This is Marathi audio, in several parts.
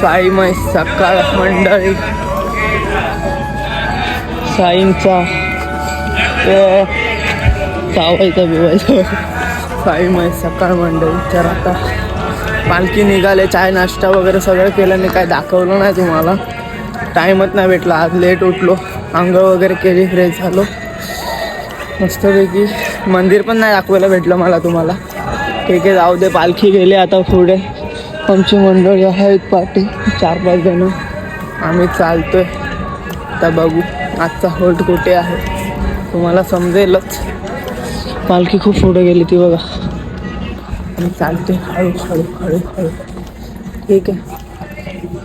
साईमय सकाळ मंडळी. साईंचा ते चावायचा बिवायचा साईमय सकाळ मंडळी. तर आता पालखी निघाले चाय नाश्ता वगैरे सगळं केलं मी काय दाखवलं नाही तुम्हाला. टाईमच नाही भेटला आज लेट उठलो आंघोळ वगैरे केली फ्रेश झालो. मस्तपैकी मंदिर पण नाही दाखवायला भेटलं मला तुम्हाला. ठीक आहे जाऊ दे पालखी गेली आता पुढे. आमची मंडळी आहेत पार्टी. चार पाच जण. आम्ही चालतोय. आता बघू. आजचा होल्ड कुठे आहे? तुम्हाला समजेलच. पालखी खूप पुढे गेली ती बघा. आम्ही चालतोय. हळू हळू हळू हळू. ठीक आहे.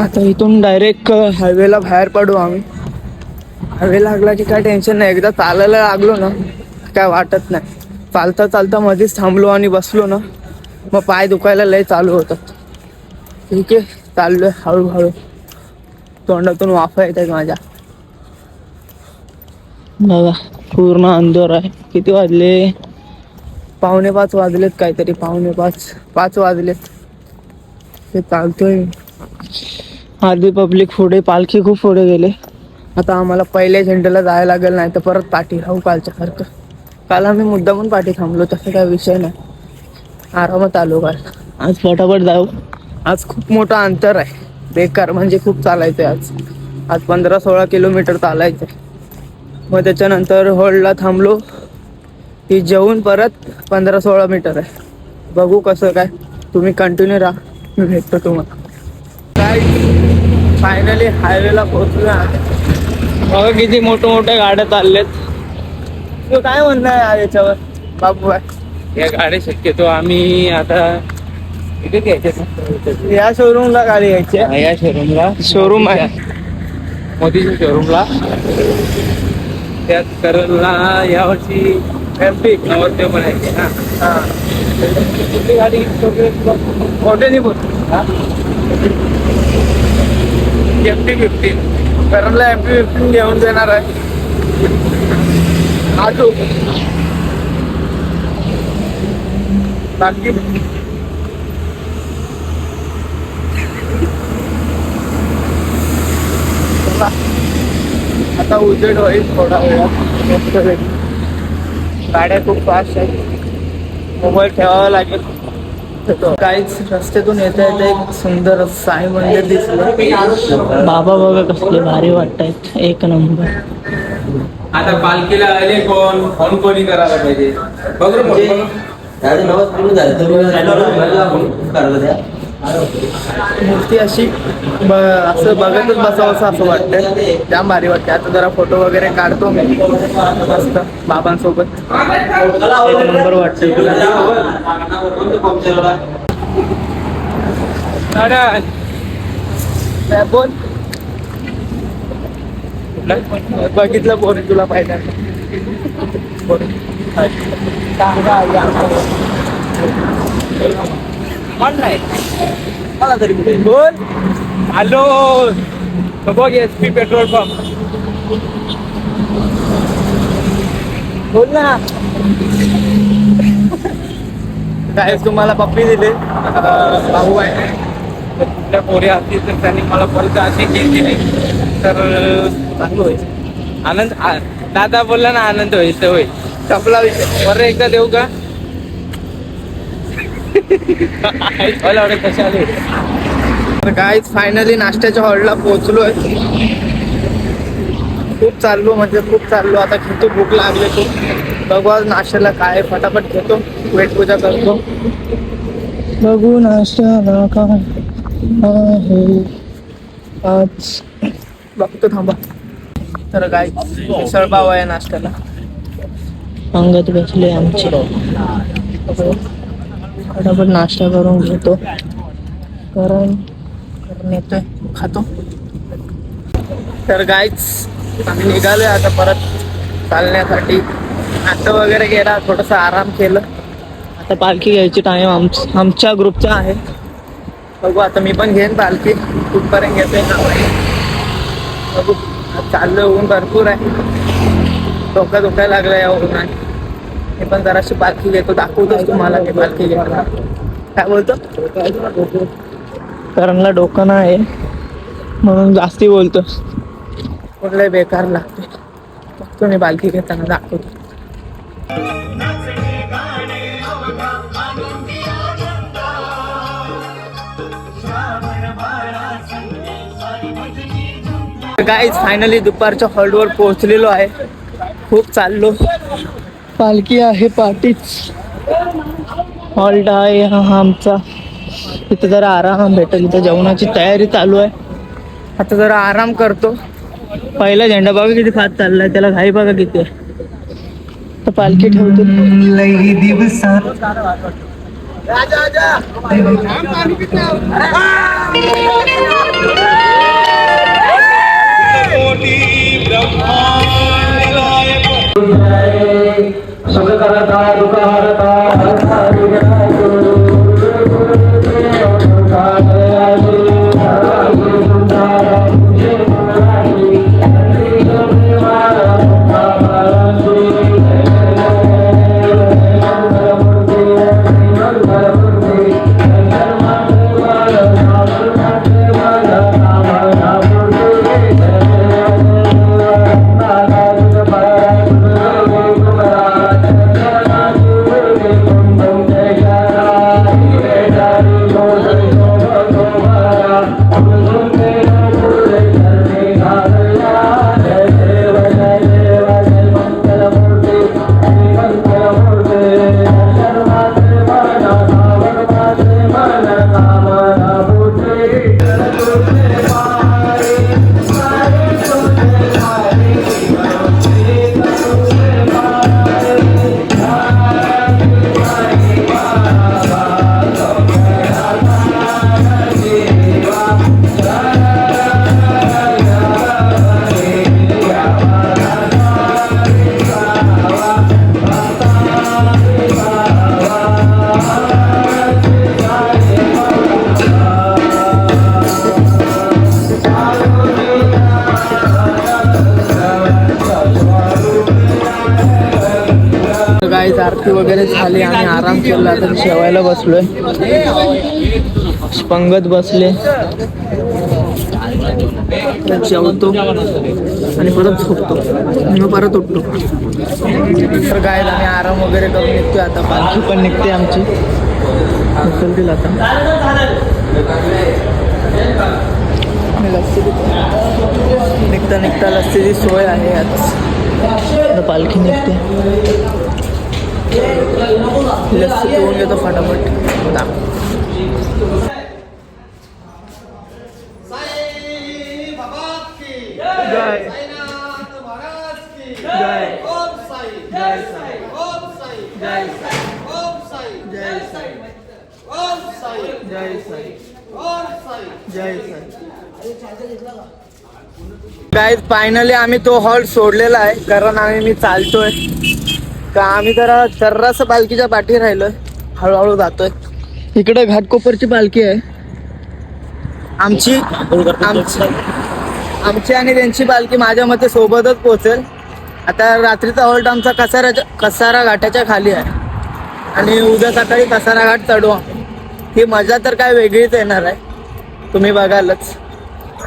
आता इथून डायरेक्ट हायवेला बाहेर पडू आम्ही. हायवे लागला की काय टेन्शन नाही. एकदा चालायला लागलो ना काय वाटत नाही. चालता चालता मध्येच थांबलो आणि बसलो ना मग पाय दुखायला लय चालू होतात. ठीक आहे चाललोय हळूहळू. तोंडातून वाफा येत आहेत माझ्या. बघा पूर्ण अंधोर आहे. किती वाजले? पावणे पाच वाजलेत काहीतरी पावणे पाच पाच वाजलेत. ते चालतोय. अर्धी पब्लिक पुढे पालखी खूप पुढे गेले. आता आम्हाला पहिल्या झेंड्याला जायला लागेल नाही तर परत पाठी राहू कालच्या सारखं. काल आम्ही मुद्दामून पाठी थांबलो तसं काय विषय नाही. आरामात आलो काल. आज फटाफट जाऊ. आज खूप मोठं अंतर आहे. बेकार म्हणजे खूप चालायचं आहे आज. आज पंधरा सोळा किलोमीटर चालायचं आहे मग त्याच्यानंतर होल्डला थांबलो. की जेवून परत पंधरा सोळा मीटर आहे. बघू कसं काय. तुम्ही कंटिन्यू राहा. मी भेटतो तुम्हाला. काय फायनली हायवेला पोहोचलो बघा किती मोठ्या मोठ्या गाड्या चालल्यात. तू काय म्हणणार आहे याच्यावर? बाबू या गाड्या शक्यतो आम्ही आता इथे घ्यायचे या शोरूमला गाडी घ्यायची आहे. या शोरूमला शोरूम आहे. मोदीच्या शोरूमला त्यात करला यावर्षी एम पी नवरदेव बनायचे ना हा. कुठली गाडी मोठे बोल M P fifteen Karmala M P fifteen घेऊन देणार आहे. आटू बाकी आता उजेड होईल थोडा वेळात. गाड्या खूप फास्ट आहेत. मोबाईल ठेवावा लागेल. काहीच रस्त्यातून येता येता एक सुंदर साई मंदिर दिसलं. बाबा बघा कसले भारी वाटतायत. एक नंबर. आता पालखीला आले कोण? फोन कोणी करायला पाहिजे? बघ रे पूर्ण झालं. त्या मूर्ती अशी ब असं बघतच बसावं असं वाटतंय. जाम भारी वाटते आता जरा फोटो वगैरे काढतो मी. मस्त बाबांसोबत. एक नंबर वाटतंय तुला. अरे, काय बोल? बघितलं बोल तुला पाहिजे बोल. कोण नाही. मला तरी कुठे बोल. हॅलो. बघ एस पी पेट्रोल पंप बोल ना. काय तुम्हाला पप्पी दिले. भाऊ आहे. तर कुठल्या पोरी असतील तर त्यांनी मला परत अशी केली केली तर चांगलं होईल. आनंद आ- दादा बोलला ना आनंद होईल तर होईल. टपला विषय. बरं एकदा देऊ का मला एवढे कशा आले तर काहीच फायनली नाश्त्याच्या हॉलला पोहोचलोय. खूप चाललो म्हणजे खूप चाललो. आता घेतो भूक लागले खूप. बघू आज नाश्त्याला काय फटाफट घेतो. वेट पूजा करतो. बघू नाश्त्याला काय आज बघतो थांबा. तर काय मिसळ पाव आहे नाश्त्याला. अंगत बसले आमचे. फटाफट नाश्ता करून घेतो. करून करून येतोय खातो. तर गायच आम्ही निघालोय आता परत चालण्यासाठी. नाश्ता वगैरे गेला थोडंसं आराम केलं. आता पालखी घ्यायची टाइम आम आमच्या ग्रुपचा आहे. बघू आता मी पण घेईन पालखी. कुठपर्यंत घेतोय ना बघू चाललं ऊन भरपूर आहे. डोकं दुखायला लागलं या उन्हाने मी पण जराशी पालखी घेतो दाखवतोच तुम्हाला मी पालखी घेतो. काय बोलतो? करणला डोकं नाही आहे म्हणून जास्ती बोलतो. कुठलंही बेकार लागते. बघतो मी पालखी घेताना दाखवतो. गाईज फायनली दुपारच्या हॉल्टवर पोहोचलेलो आहे. खूप चाललो. पालखी आहे पाठीच. हॉल्ट आहे हा हा आमचा. इथं जरा आराम भेटेल इथं जेवणाची तयारी चालू आहे. आता जरा आराम करतो. पहिला झेंडा बघा किती फात चाललाय त्याला घाई बघा किती आहे. तर पालखी ठेवतो. गाईज खाली वगैरे आणि आराम केला तर शेवायला बसलोय. पंगत बसले. तर जेवतो आणि परत झोपतो. मग परत उठतो तर काय आम्ही आराम वगैरे करून निघतोय आता. पालखी पण निघते आमची. उचलतील आता. लस्सी निघता निघता लस्सीची सोय आहे आज. पालखी निघते. लस्सी पिऊन घेतो फटाफट. जय जय जय साई जय साई जय साई जय साई जय साई काय फायनली आम्ही तो हॉल सोडलेला आहे कारण आम्ही मी चालतोय. का आम्ही जरा सर्रास पालखीच्या पाठी राहिलोय. हळूहळू जातोय. इकडे घाटकोपरची पालखी आहे. आमची आमची आमची आणि त्यांची पालखी माझ्या मते सोबतच पोहोचेल. आता रात्रीचा हॉल्ट आमचा कसाऱ्याच्या कसारा घाटाच्या खाली आहे. आणि उद्या सकाळी कसारा घाट चढू ही मजा तर काय वेगळीच येणार आहे. तुम्ही बघालच.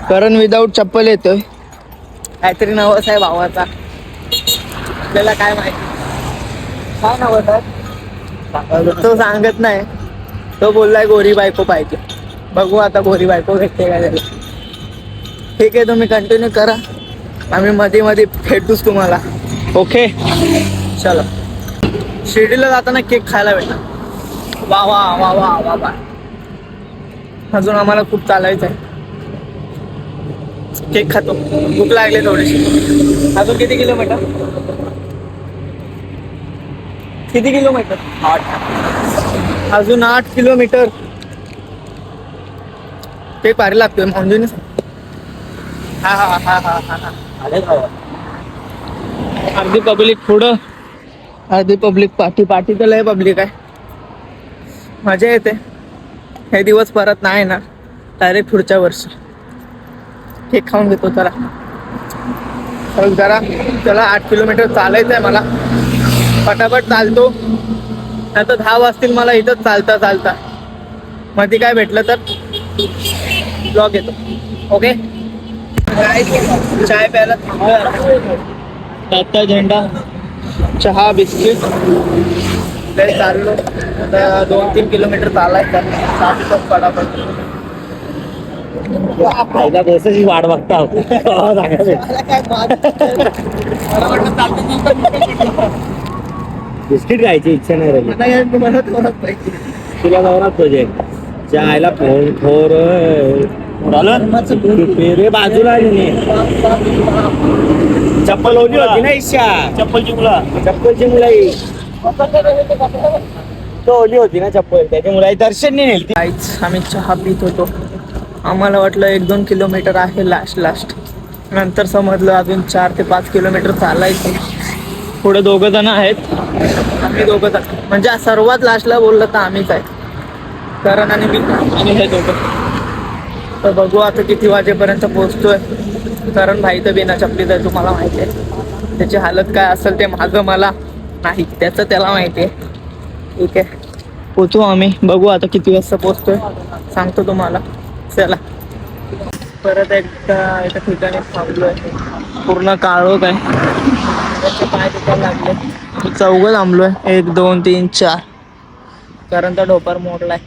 कारण विदाऊट चप्पल येतोय. काहीतरी नवस आहे भावाचा आपल्याला काय माहिती? काय आहे तो सांगत नाही. तो बोललाय गोरी बायको पाहिजे. बघू आता गोरी बायको भेटते काय त्याला ठीक आहे तुम्ही कंटिन्यू करा. आम्ही मध्ये मध्ये भेटूच तुम्हाला. ओके. चलो. शिर्डीला जाताना केक खायला भेटा वा वा वा वा वा वा. अजून आम्हाला खूप चालायचं आहे. केक खातो. भूक लागली थोडीशी. अजून किती किलोमीटर? किती किलोमीटर? आठ. अजून आठ किलोमीटर. केक भारी लागतोय मंजूने हा हा हा हा हा हा. अर्धी पब्लिक पुढं. अर्धी पब्लिक पाठी. पाठी तर लय पब्लिक आहे. मजा येते. हे दिवस परत नाही ना. डायरेक्ट पुढच्या वर्षी. केक खाऊन घेतो जरा. जरा. त्याला आठ किलोमीटर चालायचं आहे मला. पटापट चालतो. तर दहा वाजतील मला इथंच चालता चालता. मध्ये काय भेटलं तर? ब्लॉग येतो. ओके चाय प्यायला आता झेंडा चहा बिस्किट. काही चाललो. आता दोन तीन किलोमीटर चालायचं सात तास पडापड फायदा बसाची वाट बघता. काय बात- मला वाटलं चालतं बिस्किट खायची इच्छा नाही राहिली. पाहिजे. तुला जाऊन तुझे जायला फोन फोर रे. बाजूला आली नाही चप्पल ओली होती ना इच्छा. चप्पलची मुला. चप्पलची मुलाई तो ओली होती ना चप्पल. त्याची मुलाई दर्शन नाही काहीच आम्ही चहा पित होतो. आम्हाला वाटलं एक दोन किलोमीटर आहे लास्ट लास्ट नंतर समजलं अजून चार ते पाच किलोमीटर चालायचं. पुढे दोघ जण आहेत. आम्ही दोघ जण. म्हणजे सर्वात लास्टला बोललं तर आम्हीच आहे. करण आणि मी. आणि हे दोघं. तर बघू आता किती वाजेपर्यंत पोहोचतोय. करण भाई तर बिना चपलीत आहे तुम्हाला माहिती आहे. त्याची हालत काय असेल ते माझं मला नाही. त्याचं त्याला माहिती आहे. ठीक आहे. पोचू आम्ही. बघू आता किती वाजता पोचतोय सांगतो तुम्हाला. चला. परत एकदा एका ठिकाणी थांबलोय. पूर्ण काळोख आहे. चौघ थांबलोय. एक दोन तीन चार. कारण तर ढोपर मोडलाय.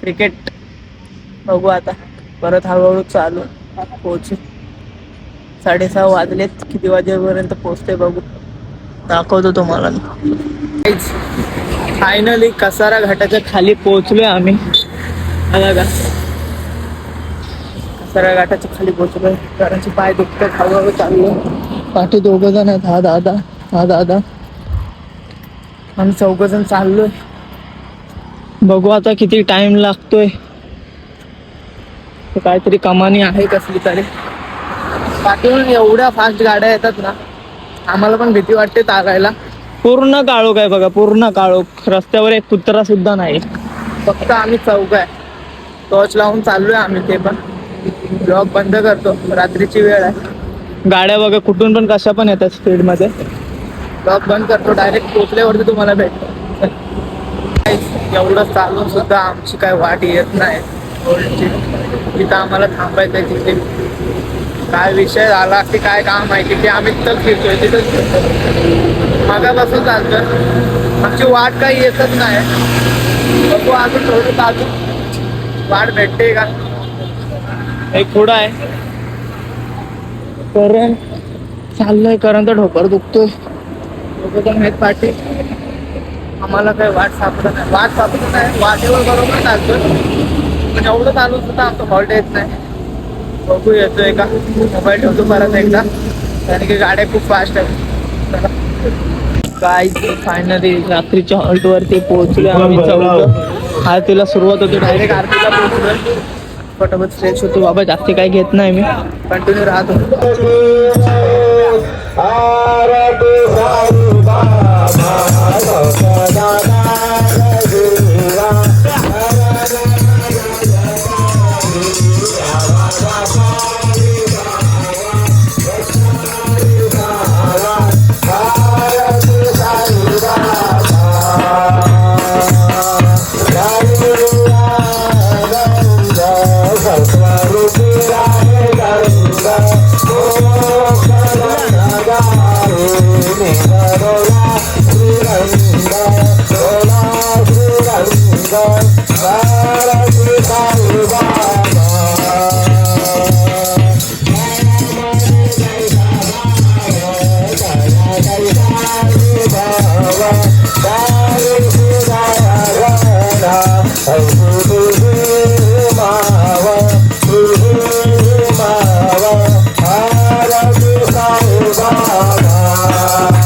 क्रिकेट बघू आता. परत हळूहळू चालू. पोचू साडेसहा वाजलेत. किती वाजेपर्यंत पोचते बघू. दाखवतो तुम्हाला फायनली कसारा घाटाच्या खाली पोहोचलोय आम्ही. बघा. का कसारा घाटाच्या खाली पोहोचलोय. कारण पाय दुखतात. हळूहळू चाललो पाठी दोघं जण आहेत. हा दादा हा दादा. आम्ही चौघ जण चाललोय. बघू आता किती टाइम लागतोय. तर काहीतरी कमानी आहे कसली तरी. पाठीवरून एवढ्या फास्ट गाड्या येतात ना आम्हाला पण भीती वाटते चालायला. पूर्ण काळोख आहे बघा पूर्ण काळोख. रस्त्यावर एक कुत्रा सुद्धा नाही. फक्त आम्ही चौक आहे. टॉर्च लावून चाललोय आम्ही ते पण. ब्लॉक बंद करतो. रात्रीची वेळ आहे. गाड्या बघा कुठून पण कशा पण येतात स्पीडमध्ये. ब्लॉक बंद करतो डायरेक्ट पोचल्यावरती तुम्हाला भेटतो. एवढं चालून सुद्धा आमची काय वाट येत नाही. तिथं आम्हाला थांबायचं आहे तिथे. काय विषय झाला की काय काम माहिती की आम्ही तिथंच फिरतोय तिथंच मागापासून चालतोय. आमची वाट काही येतच नाही. बघू अजून थोडी अजून वाट भेटते का? एक पुढं आहे. करण चाललंय करण तर ढोपर दुखतोय. दोघं जण आहेत पाठी. आम्हाला काही वाट सापडत नाही. वाट सापडत नाही. वाटेवर बरोबर चालतोय. म्हणजे एवढं चालू सुद्धा आमचं हॉल्ट येत नाही. बघू येतोय का? मोबाईल ठेवतो परत एकदा. कारण की गाड्या खूप फास्ट आहेत. काय फायनली रात्रीच्या हॉल्टवरती पोहोचलो आम्ही चौघ. आरतीला सुरुवात होती. डायरेक्ट आरतीला पोहोचलोय. पटापट फ्रेश होतो. बाबा जास्ती काही घेत नाही मी. कंटिन्यू राहतो. Krishna.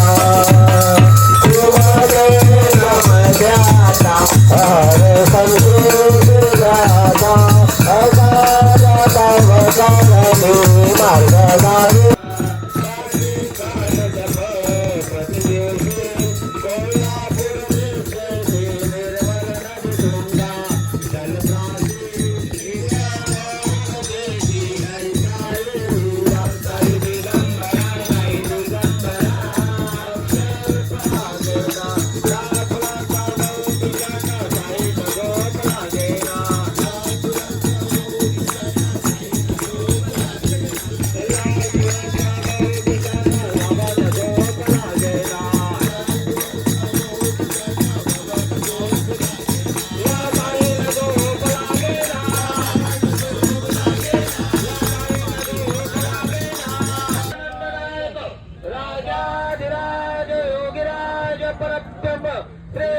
परत्यम श्री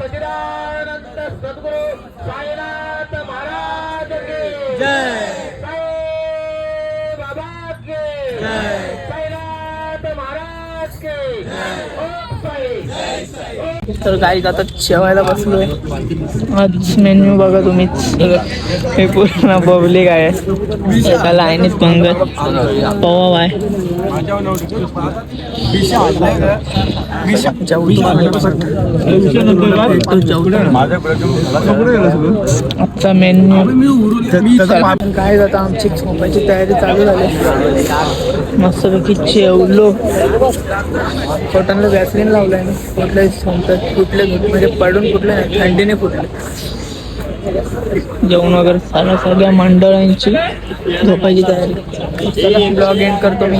सचिदानंद सद्गुरु साईनाथ महाराज के जय। बाबा के जय। साईनाथ महाराज के तर काही आता जेवायला बसलोय. आज मेन्यू बघा तुम्हीच हे पूर्ण पब्लिक आहे. एका लाईनीत पंगत पवा आहे. आजचा मेन्यू काय जाता आमची झोपायची तयारी चालू झाली. मस्तपैकी जेवलो. पोटांना वॅसलीन लावलंय ना कुठले संपत कुठले म्हणजे पडून कुठले नाही थंडीने फुटले जेवण वगैरे झालं सगळ्या मंडळांची झोपायची तयारी. ब्लॉग एंड करतो मी.